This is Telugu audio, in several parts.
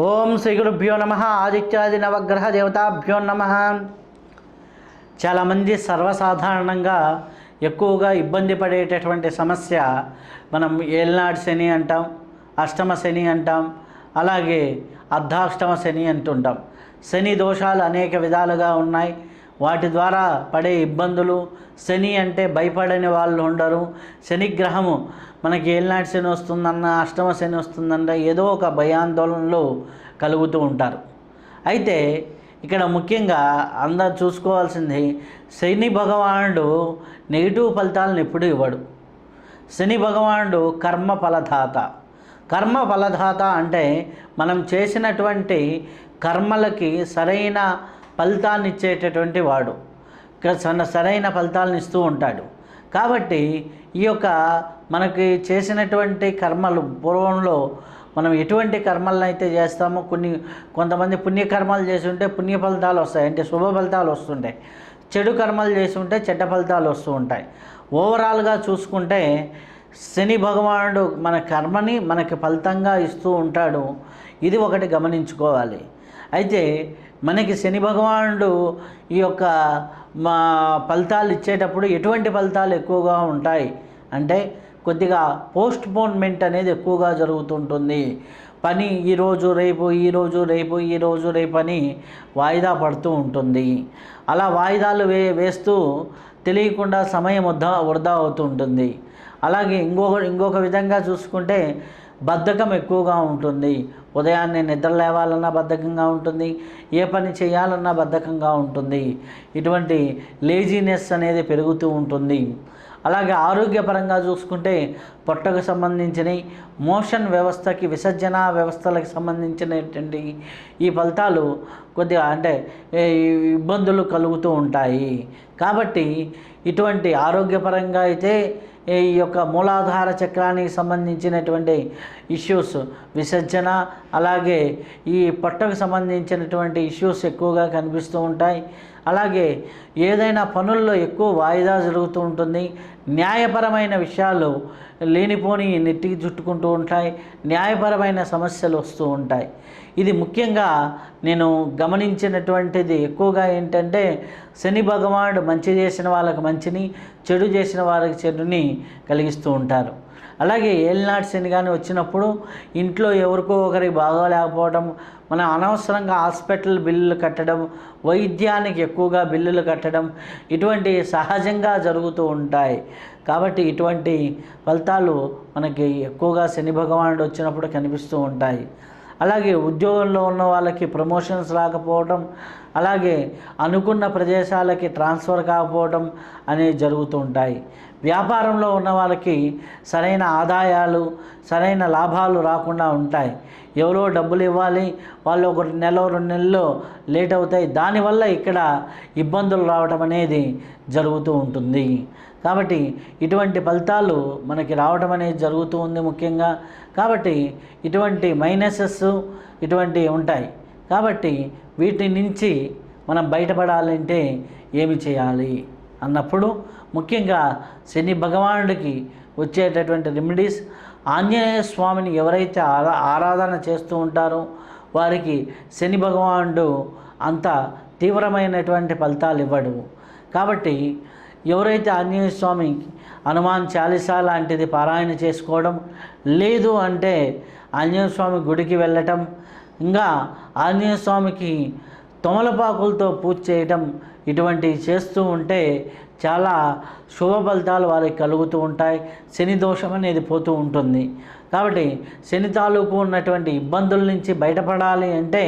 ఓం శ్రీ గురుభ్యో నమ ఆదిత్యాది నవగ్రహ దేవతాభ్యో నమ. చాలామంది సర్వసాధారణంగా ఎక్కువగా ఇబ్బంది పడేటటువంటి సమస్య మనం ఏల్నాడు శని అంటాం అష్టమ శని అంటాం అలాగే అర్ధాష్టమ శని అంటుంటాం. శని దోషాలు అనేక విధాలుగా ఉన్నాయి. వాటి ద్వారా పడే ఇబ్బందులు శని అంటే భయపడని వాళ్ళు ఉండరు. శనిగ్రహము మనకి ఏలినాటి శని వస్తుందన్న అష్టమ శని వస్తుందన్న ఏదో ఒక భయాందోళనలు కలుగుతూ ఉంటారు. అయితే ఇక్కడ ముఖ్యంగా అందరు చూసుకోవాల్సింది శని భగవానుడు నెగిటివ్ ఫలితాలను ఎప్పుడూ ఇవ్వడు. శని భగవానుడు కర్మ ఫలదాత. కర్మ ఫలదాత అంటే మనం చేసినటువంటి కర్మలకి సరైన ఫలితాన్ని ఇచ్చేటటువంటి వాడు సన్న సరైన ఫలితాలను ఇస్తూ ఉంటాడు. కాబట్టి ఈ యొక్క మనకి చేసినటువంటి కర్మలు పూర్వంలో మనం ఎటువంటి కర్మలను అయితే చేస్తామో కొన్ని కొంతమంది పుణ్యకర్మలు చేసి ఉంటే పుణ్య ఫలితాలు వస్తాయి. అంటే శుభ ఫలితాలు వస్తుంటాయి. చెడు కర్మలు చేసి ఉంటే చెడ్డ ఫలితాలు వస్తూ ఉంటాయి. ఓవరాల్గా చూసుకుంటే శని భగవానుడు మన కర్మని మనకి ఫలితంగా ఇస్తూ ఉంటాడు. ఇది ఒకటి గమనించుకోవాలి. అయితే మనకి శని భగవానుడు ఈ యొక్క మా ఫలితాలు ఇచ్చేటప్పుడు ఎటువంటి ఫలితాలు ఎక్కువగా ఉంటాయి? అంటే కొద్దిగా పోస్ట్ పోన్మెంట్ అనేది ఎక్కువగా జరుగుతుంటుంది. పని ఈరోజు రేపు ఈరోజు రేపు ఈరోజు రేపు అని వాయిదా పడుతూ ఉంటుంది. అలా వాయిదాలు వే వేస్తూ తెలియకుండా సమయం వృధా వృధా అవుతూ ఉంటుంది. అలాగే ఇంకొక ఇంకొక విధంగా చూసుకుంటే బద్ధకం ఎక్కువగా ఉంటుంది. ఉదయాన్నే నిద్ర లేవాలన్నా బద్ధకంగా ఉంటుంది ఏ పని చేయాలన్నా బద్ధకంగా ఉంటుంది. ఇటువంటి లేజీనెస్ అనేది పెరుగుతూ ఉంటుంది. అలాగే ఆరోగ్యపరంగా చూసుకుంటే పొట్టకు సంబంధించిన మోషన్ వ్యవస్థకి విసర్జన వ్యవస్థలకు సంబంధించినటువంటి ఈ ఫలితాలు కొద్దిగా అంటే ఇబ్బందులు కలుగుతూ ఉంటాయి. కాబట్టి ఇటువంటి ఆరోగ్యపరంగా అయితే ఈ యొక్క మూలాధార చక్రానికి సంబంధించినటువంటి ఇష్యూస్ విసర్జన అలాగే ఈ పొట్టకు సంబంధించినటువంటి ఇష్యూస్ ఎక్కువగా కనిపిస్తూ ఉంటాయి. అలాగే ఏదైనా పనుల్లో ఎక్కువ వాయిదా జరుగుతూ ఉంటుంది. న్యాయపరమైన విషయాలు లేనిపోని నెట్టికి చుట్టుకుంటూ ఉంటాయి. న్యాయపరమైన సమస్యలు వస్తూ ఉంటాయి. ఇది ముఖ్యంగా నేను గమనించినటువంటిది ఎక్కువగా ఏంటంటే శని భగవానుడు మంచి చేసిన వాళ్ళకి మంచిని చెడు చేసిన వాళ్ళకి చెడుని కలిగిస్తూ ఉంటారు. అలాగే ఏలినాటి శని కానీ వచ్చినప్పుడు ఇంట్లో ఎవరికో ఒకరికి బాగోలేకపోవడం మన అనవసరంగా హాస్పిటల్ బిల్లులు కట్టడం వైద్యానికి ఎక్కువగా బిల్లులు కట్టడం ఇటువంటి సహజంగా జరుగుతూ ఉంటాయి. కాబట్టి ఇటువంటి ఫలితాలు మనకి ఎక్కువగా శని భగవానుడు వచ్చినప్పుడు కనిపిస్తూ ఉంటాయి. అలాగే ఉద్యోగంలో ఉన్న వాళ్ళకి ప్రమోషన్స్ రాకపోవడం అలాగే అనుకున్న ప్రదేశాలకి ట్రాన్స్ఫర్ కాకపోవడం అనేవి జరుగుతూ ఉంటాయి. వ్యాపారంలో ఉన్న వాళ్ళకి సరైన ఆదాయాలు సరైన లాభాలు రాకుండా ఉంటాయి. ఎవరో డబ్బులు ఇవ్వాలి వాళ్ళు ఒక నెల రెండు నెలలు లేట్ అవుతాయి. దానివల్ల ఇక్కడ ఇబ్బందులు రావడం అనేది జరుగుతూ ఉంటుంది. కాబట్టి ఇటువంటి ఫలితాలు మనకి రావడం అనేది జరుగుతూ ఉంది ముఖ్యంగా. కాబట్టి ఇటువంటి మైనసెస్ ఇటువంటి ఉంటాయి. కాబట్టి వీటి నుంచి మనం బయటపడాలంటే ఏమి చేయాలి? అన్నప్పుడు ముఖ్యంగా శని భగవానుడికి వచ్చేటటువంటి రెమెడీస్ ఆంజనేయ స్వామిని ఎవరైతే ఆరా ఆరాధన చేస్తూ ఉంటారో వారికి శని భగవానుడు అంత తీవ్రమైనటువంటి ఫలితాలు ఇవ్వడు. కాబట్టి ఎవరైతే ఆంజనేయ స్వామి హనుమాన్ చాలీసా లాంటిది పారాయణ చేసుకోవడం లేదు అంటే ఆంజనేయ స్వామి గుడికి వెళ్ళటం ఇంకా ఆంజనేయ స్వామికి తొమలపాకులతో పూజ చేయటం ఇటువంటివి చేస్తూ ఉంటే చాలా శుభ ఫలితాలు వారికి కలుగుతూ ఉంటాయి. శని దోషం అనేది పోతూ ఉంటుంది. కాబట్టి శని తాలూకు ఉన్నటువంటి ఇబ్బందుల నుంచి బయటపడాలి అంటే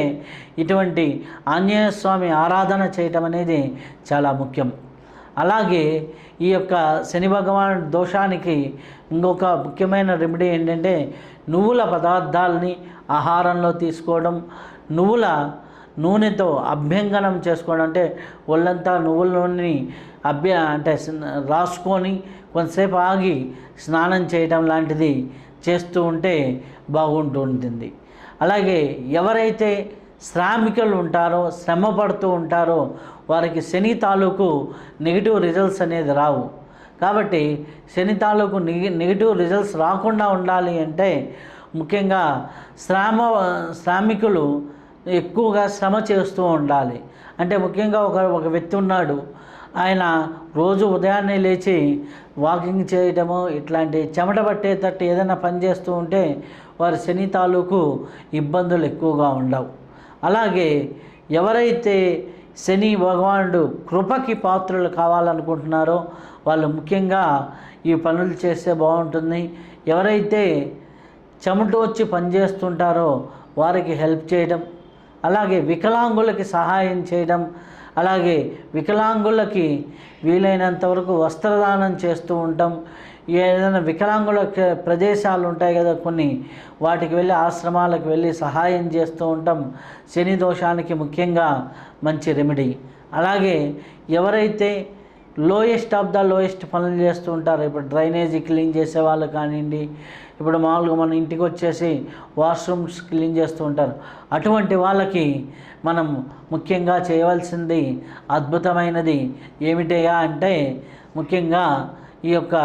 ఇటువంటి ఆంజనేయ స్వామి ఆరాధన చేయటం అనేది చాలా ముఖ్యం. అలాగే ఈ యొక్క శని భగవాన్ దోషానికి ఇంకొక ముఖ్యమైన రెమెడీ ఏంటంటే నువ్వుల పదార్థాలని ఆహారంలో తీసుకోవడం నువ్వుల నూనెతో అభ్యంగనం చేసుకోవడం అంటే ఒళ్ళంతా నువ్వుల నూనెని అభ్య అంటే రాసుకొని కొంతసేపు ఆగి స్నానం చేయడం లాంటిది చేస్తూ ఉంటే బాగుంటుంటుంది. అలాగే ఎవరైతే శ్రామికులు ఉంటారో శ్రమ పడుతూ ఉంటారో వారికి శని తాలూకు నెగిటివ్ రిజల్ట్స్ అనేది రావు. కాబట్టి శని తాలూకు నెగి నెగిటివ్ రిజల్ట్స్ రాకుండా ఉండాలి అంటే ముఖ్యంగా శ్రామ శ్రామికులు ఎక్కువగా శ్రమ చేస్తూ ఉండాలి. అంటే ముఖ్యంగా ఒక ఒక వ్యక్తి ఉన్నాడు ఆయన రోజు ఉదయాన్నే లేచి వాకింగ్ చేయడము ఇట్లాంటి చెమట పట్టేటట్టు ఏదైనా పని చేస్తూ ఉంటే వారి శని తాలూకు ఇబ్బందులు ఎక్కువగా ఉండవు. అలాగే ఎవరైతే శని భగవానుడు కృపకి పాత్రలు కావాలనుకుంటున్నారో వాళ్ళు ముఖ్యంగా ఈ పనులు చేస్తే బాగుంటుంది. ఎవరైతే చెమట వచ్చి పనిచేస్తుంటారో వారికి హెల్ప్ చేయడం అలాగే వికలాంగులకి సహాయం చేయడం అలాగే వికలాంగులకి వీలైనంత వరకు వస్త్రదానం చేస్తూ ఉంటాం ఏదైనా వికలాంగుల ప్రదేశాలు ఉంటాయి కదా కొన్ని వాటికి వెళ్ళి ఆశ్రమాలకు వెళ్ళి సహాయం చేస్తూ ఉంటాం. శని దోషానికి ముఖ్యంగా మంచి రెమెడీ అలాగే ఎవరైతే లోయెస్ట్ ఆఫ్ ద లోయెస్ట్ పనులు చేస్తూ ఉంటారు ఇప్పుడు డ్రైనేజీ క్లీన్ చేసే వాళ్ళు కానివ్వండి ఇప్పుడు మామూలుగా మన ఇంటికి వచ్చేసి వాష్రూమ్స్ క్లీన్ చేస్తూ ఉంటారు. అటువంటి వాళ్ళకి మనం ముఖ్యంగా చేయవలసింది అద్భుతమైనది ఏమిటయా అంటే ముఖ్యంగా ఈ యొక్క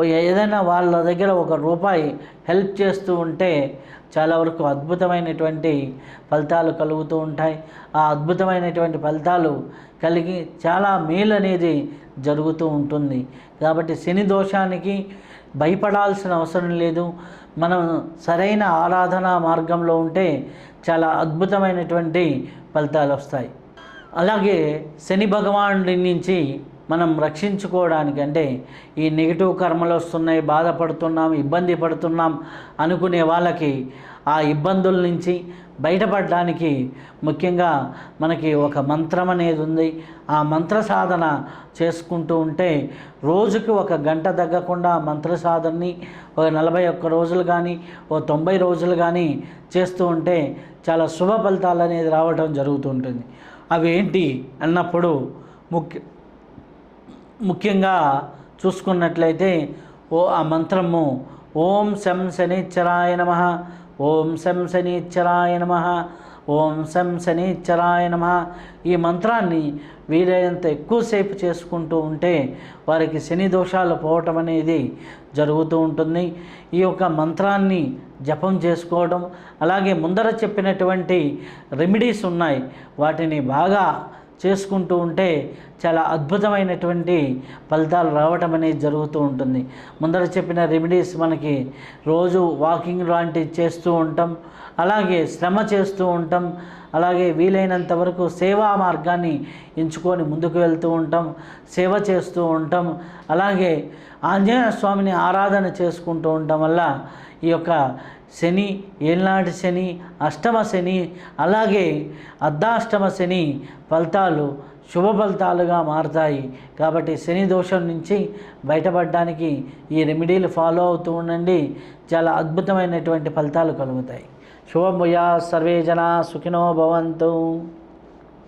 ఏదైనా వాళ్ళ దగ్గర ఒక రూపాయి హెల్ప్ చేస్తూ ఉంటే చాలా వరకు అద్భుతమైనటువంటి ఫలితాలు కలుగుతూ ఉంటాయి. ఆ అద్భుతమైనటువంటి ఫలితాలు కలిగి చాలా మేలు అనేది జరుగుతూ ఉంటుంది. కాబట్టి శని దోషానికి భయపడాల్సిన అవసరం లేదు. మనం సరైన ఆరాధన మార్గంలో ఉంటే చాలా అద్భుతమైనటువంటి ఫలితాలు వస్తాయి. అలాగే శని భగవానుడి నుంచి మనం రక్షించుకోవడానికి అంటే ఈ నెగిటివ్ కర్మలు వస్తున్నాయి బాధపడుతున్నాం ఇబ్బంది పడుతున్నాం అనుకునే వాళ్ళకి ఆ ఇబ్బందుల నుంచి బయటపడడానికి ముఖ్యంగా మనకి ఒక మంత్రం అనేది ఉంది. ఆ మంత్ర సాధన చేసుకుంటూ ఉంటే రోజుకి ఒక గంట తగ్గకుండా ఆ మంత్ర సాధనని ఒక నలభై ఒక్క రోజులు కానీ ఓ తొంభై రోజులు కానీ చేస్తూ ఉంటే చాలా శుభ ఫలితాలు అనేది రావడం జరుగుతుంటుంది అవి ఏంటి అన్నప్పుడు ముఖ్య ముఖ్యంగా చూసుకున్నట్లయితే ఓ ఆ మంత్రము ఓం శం శనిచ్చరాయ నమ ఓం శం శనిచ్చరాయ నమ ఓం శం శనిచ్చరాయ నమ. ఈ మంత్రాన్ని వీలైనంత ఎక్కువసేపు చేసుకుంటూ ఉంటే వారికి శని దోషాలు పోవటం అనేది జరుగుతూ ఉంటుంది. ఈ యొక్క మంత్రాన్ని జపం చేసుకోవడం అలాగే ముందర చెప్పినటువంటి రెమెడీస్ ఉన్నాయి. వాటిని బాగా చేసుకుంటూ ఉంటే చాలా అద్భుతమైనటువంటి ఫలితాలు రావటం అనేది జరుగుతూ ఉంటుంది. ముందర చెప్పిన రెమెడీస్ మనకి రోజు వాకింగ్ లాంటివి చేస్తూ ఉంటాం అలాగే శ్రమ చేస్తూ ఉంటాం అలాగే వీలైనంత వరకు సేవా మార్గాన్ని ఎంచుకొని ముందుకు వెళ్తూ ఉంటాం సేవ చేస్తూ ఉంటాం అలాగే ఆంజనేయ స్వామిని ఆరాధన చేసుకుంటూ ఉండటం వల్ల ఈ యొక్క శని ఏళ్ళనాటి శని అష్టమ శని అలాగే అర్ధాష్టమ శని ఫలితాలు శుభ ఫలితాలుగా మారతాయి. కాబట్టి శని దోషం నుంచి బయటపడడానికి ఈ రెమెడీలు ఫాలో అవుతూ ఉండండి. చాలా అద్భుతమైనటువంటి ఫలితాలు కలుగుతాయి. శుభముయా సర్వే జనా సుఖినో భవంతు.